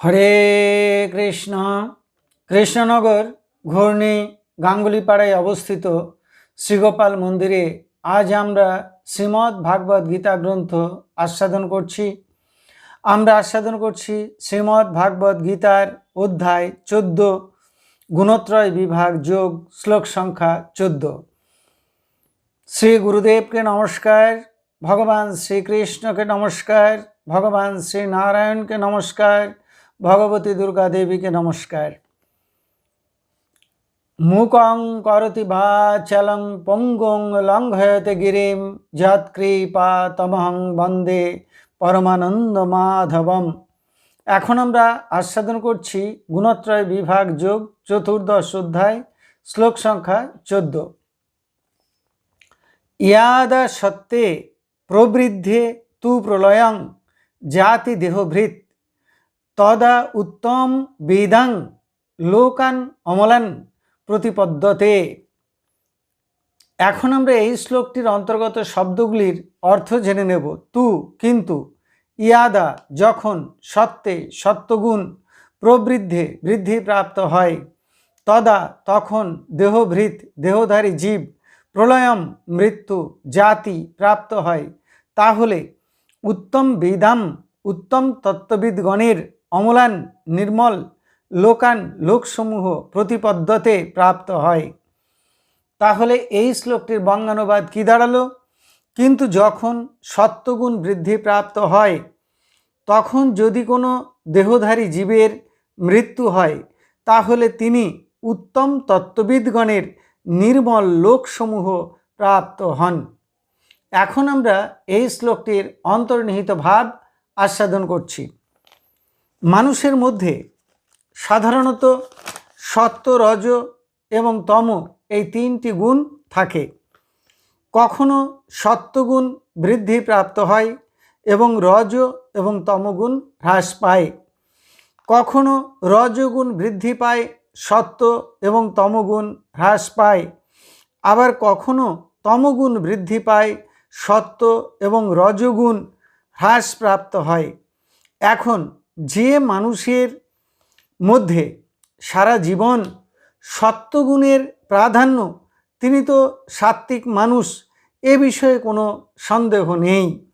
হরে কৃষ্ণ। কৃষ্ণনগর ঘূর্ণি গাঙ্গুলিপাড়ায় অবস্থিত শ্রীগোপাল মন্দিরে আজ আমরা শ্রীমদ্ ভাগবত গীতা গ্রন্থ আস্বাদন করছি। আমরা আস্বাদন করছি শ্রীমদ্ ভাগবত গীতার অধ্যায় চোদ্দ, গুণত্রয় বিভাগ যোগ, শ্লোক সংখ্যা চোদ্দ। শ্রী গুরুদেবকে নমস্কার, ভগবান শ্রীকৃষ্ণকে নমস্কার, ভগবান শ্রী নারায়ণকে নমস্কার ভগবতী দুর্গা দেবীকে নমস্কার। মুকং করতি ভাচলং পঙ্গং লঙ্ঘয়তে গিরিম যৎকৃপা তমহং বন্দে পরমানন্দ মাধবম। এখন আমরা আস্বাদন করছি গুণত্রয় বিভাগ যোগ চতুর্দশ অধ্যায় শ্লোক সংখ্যা চোদ্দ। ইয়াদা সত্ত্বে প্রবৃদ্ধে তু প্রলয়ং জাতি দেহভৃত। তদা উত্তম বেদাং লোকান অমলান প্রতিপদ্যতে। এখন আমরা এই শ্লোকটির অন্তর্গত শব্দগুলির অর্থ জেনে নেব। তু, কিন্তু, ইয়াদা, যখন সত্ত্বে সত্যগুণ, প্রবৃদ্ধে, বৃদ্ধি প্রাপ্ত হয়। তদা, তখন, দেহভৃত, দেহধারী জীব, প্রলয়ম, মৃত্যু, জাতি প্রাপ্ত হয়। তাহলে, উত্তম বেদাম, উত্তম তত্ত্ববিদগণের অমলান, নির্মল, লোকান লোকসমূহ প্রতিপদ্যতে প্রাপ্ত হয়। তাহলে এই শ্লোকটির বঙ্গানুবাদ কি দাঁড়াল? কিন্তু যখন সত্যগুণ বৃদ্ধি প্রাপ্ত হয়, তখন যদি কোনো দেহধারী জীবের মৃত্যু হয়, তাহলে তিনি উত্তম তত্ত্ববিদগণের নির্মল লোকসমূহ প্রাপ্ত হন। এখন আমরা এই শ্লোকটির অন্তর্নিহিত ভাব আস্বাদন করছি। মানুষের মধ্যে সাধারণত সত্য, রজ এবং তম এই তিনটি গুণ থাকে। কখনো সত্যগুণ বৃদ্ধি প্রাপ্ত হয় এবং রজ এবং তমগুণ হ্রাস পায়। কখনো রজগুণ বৃদ্ধি পায়, সত্য এবং তমগুণ হ্রাস পায়। আবার কখনো তমগুণ বৃদ্ধি পায়, সত্য এবং রজগুণ হ্রাসপ্রাপ্ত হয়। এখন যে মানুষের মধ্যে সারা জীবন সত্যগুণের প্রাধান্য, তিনি তো সাত্ত্বিক মানুষ, এ বিষয়ে কোনো সন্দেহ নেই।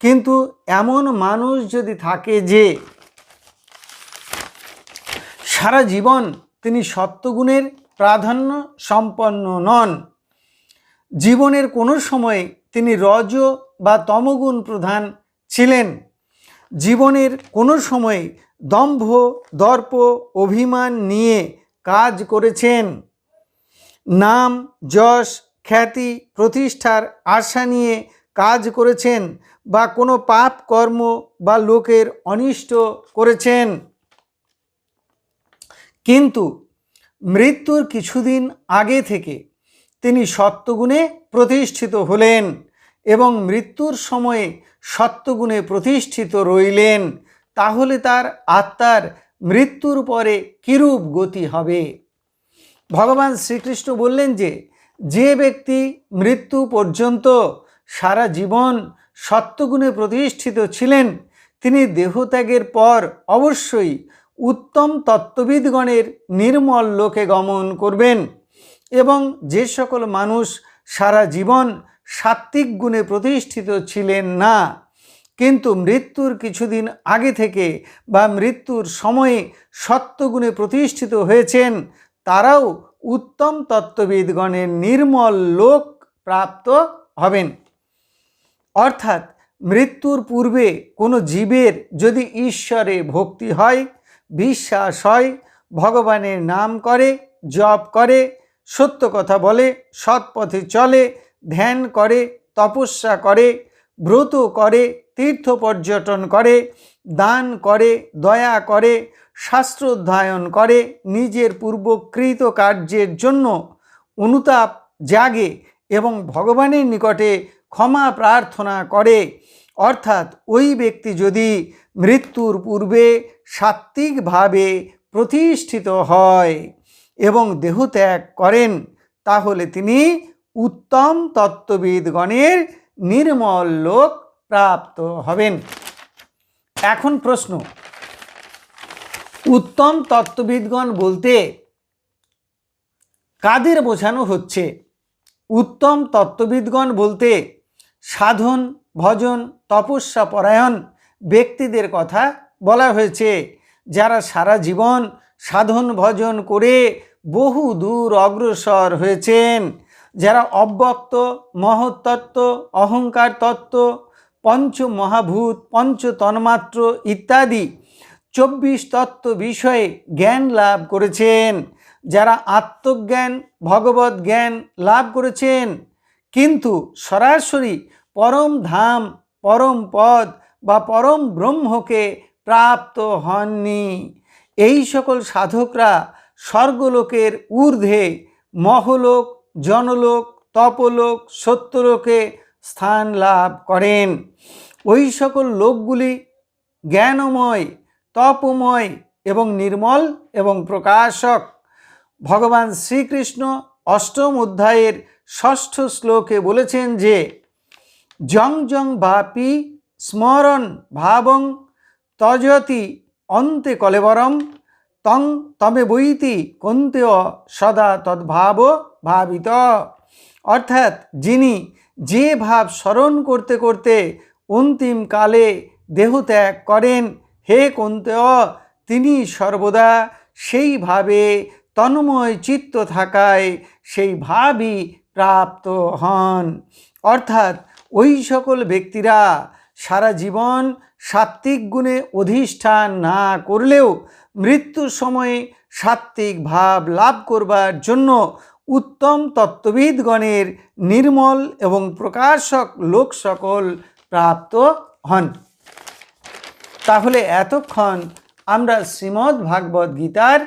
কিন্তু এমন মানুষ যদি থাকে যে সারা জীবন তিনি সত্যগুণের প্রাধান্য সম্পন্ন নন, জীবনের কোনো সময় তিনি রজ বা তমগুণ প্রধান ছিলেন। জীবনের কোনো সময় দম্ভ, দর্প, অভিমান নিয়ে কাজ করেছেন। নাম, যশ, খ্যাতি, প্রতিষ্ঠার আশা নিয়ে কাজ করেছেন বা কোনো পাপ কর্ম বা লোকের অনিষ্ট করেছেন। কিন্তু মৃত্যুর কিছুদিন আগে থেকে তিনি সত্যগুণে প্রতিষ্ঠিত হলেন। এবং মৃত্যুর সময়ে সত্যগুণে প্রতিষ্ঠিত রইলেন, তাহলে তার আত্মার মৃত্যুর পরে কিরূপ গতি হবে? ভগবান শ্রীকৃষ্ণ বললেন যে যে ব্যক্তি মৃত্যু পর্যন্ত সারা জীবন সত্যগুণে প্রতিষ্ঠিত ছিলেন, তিনি দেহত্যাগের পর অবশ্যই উত্তম তত্ত্ববিদগণের নির্মল লোকে গমন করবেন এবং যে সকল মানুষ সারা জীবন সাত্ত্বিক গুণে প্রতিষ্ঠিত ছিলেন না। কিন্তু মৃত্যুর কিছুদিন আগে থেকে বা মৃত্যুর সময়ে সত্যগুণে প্রতিষ্ঠিত হয়েছেন, তারাও উত্তম তত্ত্ববিদগণের নির্মল লোক প্রাপ্ত হবেন। অর্থাৎ মৃত্যুর পূর্বে কোনো জীবের যদি ঈশ্বরে ভক্তি হয়, বিশ্বাস হয়, ভগবানের নাম করে, জপ করে, সত্য কথা বলে, সৎ পথে চলে ধ্যান করে, তপস্যা করে, ব্রত করে, তীর্থ পর্যটন করে, দান করে, দয়া করে শাস্ত্র অধ্যয়ন করে, নিজের পূর্বকৃত কার্যের জন্য অনুতাপ জাগে এবং ভগবানের নিকটে ক্ষমা প্রার্থনা করে। অর্থাৎ ওই ব্যক্তি যদি মৃত্যুর পূর্বে সাত্ত্বিকভাবে প্রতিষ্ঠিত হয় এবং দেহত্যাগ করেন, তাহলে তিনি উত্তম তত্ত্ববিদগণের নির্মল লোক প্রাপ্ত হবেন। এখন প্রশ্ন, উত্তম তত্ত্ববিদগণ বলতে কাদের বোঝানো হচ্ছে? উত্তম তত্ত্ববিদগণ বলতে সাধন, ভজন, তপস্যা পরায়ণ ব্যক্তিদের কথা বলা হয়েছে, যারা সারা জীবন সাধন, ভজন করে বহু দূর অগ্রসর হয়েছেন। যারা অব্যক্ত, মহত্তত্ত্ব, অহংকার তত্ত্ব, পঞ্চ মহাভূত, পঞ্চ তন্মাত্র ইত্যাদি চব্বিশ তত্ত্ব বিষয়ে জ্ঞান লাভ করেছেন। যারা আত্মজ্ঞান, ভগবত জ্ঞান লাভ করেছেন। কিন্তু সরাসরি পরম ধাম, পরম পদ বা পরম ব্রহ্মকে প্রাপ্ত হননি। এই সকল সাধকরা স্বর্গলোকের ঊর্ধ্বে মহলোক জনলোক, তপলোক, সত্যলোকে স্থান লাভ করেন। ওই সকল লোকগুলি জ্ঞানময়, তপময় এবং নির্মল এবং প্রকাশক। ভগবান শ্রীকৃষ্ণ অষ্টম অধ্যায়ের ষষ্ঠ শ্লোকে বলেছেন যে জং জং বাপি স্মরণ ভাবং তজতি অন্তে কলেবরম, তং তমে বইতি কন্তেয় সদা তদ্ভাব ভাবিত। অর্থাৎ যিনি যে ভাব স্মরণ করতে করতে অন্তিম কালে দেহত্যাগ করেন, হে কন্তেয়, তিনি সর্বদা সেইভাবে তন্ময় চিত্ত থাকায় সেই ভাবই প্রাপ্ত হন। অর্থাৎ ওই সকল ব্যক্তিরা সারা জীবন সাত্ত্বিক গুণে অধিষ্ঠান না করলেও মৃত্যুর সময়ে সাত্ত্বিক ভাব লাভ করবার জন্য উত্তম তত্ত্ববিদগণের নির্মল এবং প্রকাশক লোক সকল প্রাপ্ত হন। তাহলে এতক্ষণ আমরা শ্রীমদ্ ভাগবত গীতার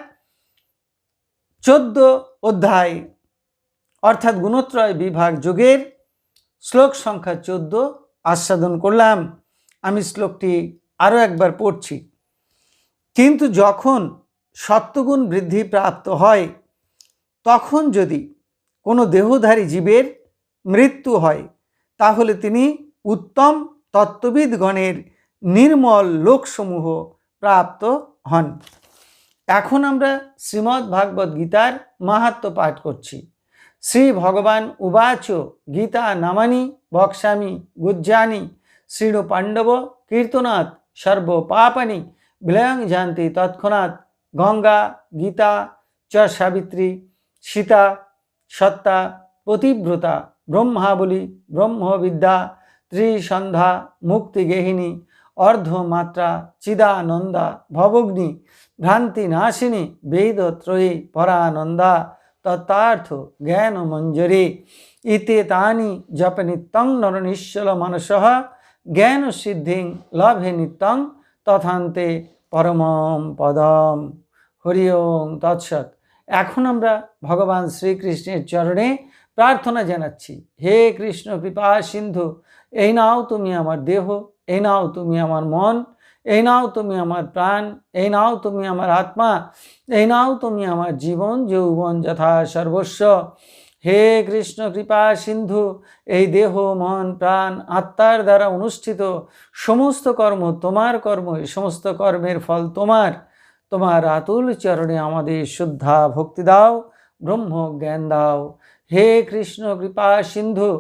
চোদ্দ অধ্যায় অর্থাৎ গুণত্রয় বিভাগ যোগের শ্লোক সংখ্যা চোদ্দ আস্বাদন করলাম। আমি শ্লোকটি আরও একবার পড়ছি। কিন্তু যখন সত্যগুণ বৃদ্ধি প্রাপ্ত হয় তখন যদি কোনো দেহধারী জীবের মৃত্যু হয়, তাহলে তিনি উত্তম তত্ত্ববিদগণের নির্মল লোকসমূহ প্রাপ্ত হন। এখন আমরা শ্রীমদ্ ভাগবত গীতার মাহাত্ম পাঠ করছি। শ্রী ভগবান উবাচ গীতা নামানি বক্সামি গুজ্জানি শ্রীণ পাণ্ডব কীর্তনাথ সর্বপাপানি বিলয়ং জানতি তৎক্ষণাৎ গঙ্গা গীতা চ সাবিত্রী সীতা, সত্তা, পতিব্রতা, ব্রহ্মাবলী, ব্রহ্মবিদ্যা, ত্রিসন্ধ্যা মুক্তিগেহিনী অর্ধমাত্রা, চিদানন্দা, ভবগ্নি ভ্রান্তি নাশিনী বেদত্রয়ী, পরানন্দা তত্তার্থ জ্ঞান মঞ্জরি ইতে তানি জপ নিত্যং নরনিশ্বল মানস জ্ঞান সিদ্ধিং লভে নিত্যং তথান্তে পরমম পদম। হরি ওম তৎসৎ। এখন আমরা ভগবান শ্রীকৃষ্ণের চরণে প্রার্থনা জানাচ্ছি, হে কৃষ্ণ কৃপা সিন্ধু, এই নাও তুমি আমার দেহ, এই নাও তুমি আমার মন, এই নাও তুমি আমার প্রাণ, এই নাও তুমি আমার আত্মা, এই নাও তুমি আমার জীবন, যৌবন যথা সর্বস্ব। হে কৃষ্ণ কৃপা সিন্ধু, এই দেহ, মন, প্রাণ, আত্মার দ্বারা অনুষ্ঠিত সমস্ত কর্ম তোমার কর্ম, এই সমস্ত কর্মের ফল তোমার। তোমার আতুল চরণে আমাদের শুদ্ধা ভক্তি দাও, ব্রহ্ম জ্ঞান দাও। হে কৃষ্ণ, কৃপা সিন্ধু,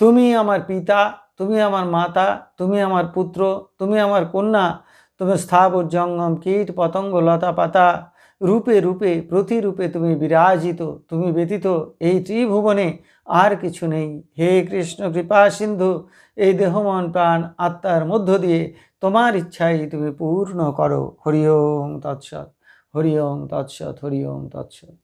তুমি আমার পিতা, তুমি আমার মাতা, তুমি আমার পুত্র, তুমি আমার কন্যা, তুমি স্থাবর জঙ্গম, কীট, পতঙ্গ, লতা পাতা, রূপে রূপে, প্রতিরূপে তুমি বিরাজিত, তুমি ব্যতীত এই ত্রিভুবনে আর কিছু নেই। হে কৃষ্ণ, কৃপা সিন্ধু, এই দেহ মন প্রাণ আত্মার মধ্য দিয়ে তোমার ইচ্ছাই তুমি পূর্ণ করো। হরি ওম তৎসৎ, হরি ওম তৎসৎ, হরি ওম তৎসৎ।